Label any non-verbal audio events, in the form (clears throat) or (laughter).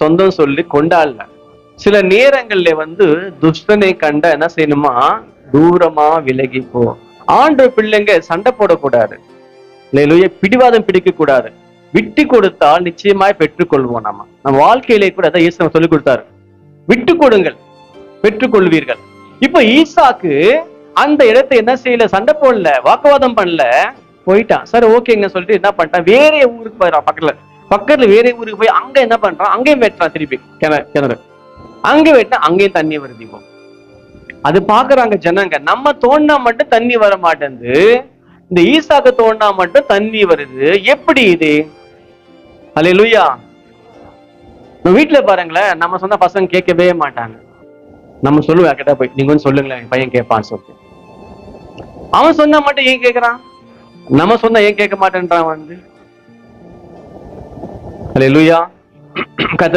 சொந்தம் சொல்லி கொண்டாடல. சில நேரங்கள்ல வந்து துஷ்டனை கண்ட என்ன செய்யணுமா? தூரமா விலகி போ. ஆண்டு பிள்ளைங்க சண்டை போடக்கூடாது. இல்லையா பிடிவாதம் பிடிக்க கூடாது விட்டு கொடுத்தால் நிச்சயமாய் பெற்றுக்கொள்வோம் நம்ம நம்ம வாழ்க்கையிலே கூட அதான் ஈசா சொல்லி கொடுத்தாரு. விட்டு கொடுங்கள் பெற்றுக்கொள்வீர்கள். இப்ப ஈசாக்கு அந்த இடத்தை என்ன செய்யல? சண்டை போடல வாக்குவாதம் பண்ணல. போயிட்டான். சார் ஓகேங்க சொல்லிட்டு என்ன பண்ணிட்டான்? வேற ஊருக்கு போயிடறான் பக்கத்துல. பக்கத்துல வேற ஊருக்கு போய் அங்க என்ன பண்றான்? அங்கேயும் வெட்டுறான் திருப்பி. கிணறு கிணறு. அங்க வெட்டினா அங்கேயும் தண்ணி வருது இப்போ அது பாக்குறாங்க ஜனங்க. நம்ம தோண்டினா மட்டும் தண்ணி வர மாட்டேங்குது. இந்த ஈசாக்கு தோண்டினா மட்டும் தண்ணி வருது. எப்படி இது? அலே லூயா வீட்டுல பாருங்களேன் நம்ம சொன்ன பசங்க கேட்கவே மாட்டாங்க. நம்ம சொல்லுவேன் கிட்ட போய். நீங்க வந்து சொல்லுங்களேன் என் பையன் கேட்பான்னு சொல்லிட்டு. அவன் சொன்னா மட்டும் ஏன் கேக்குறான்? நம்ம சொன்னா ஏன் கேட்க மாட்டேன்றான் வந்து? அல்லேலூயா கத்த (clears throat)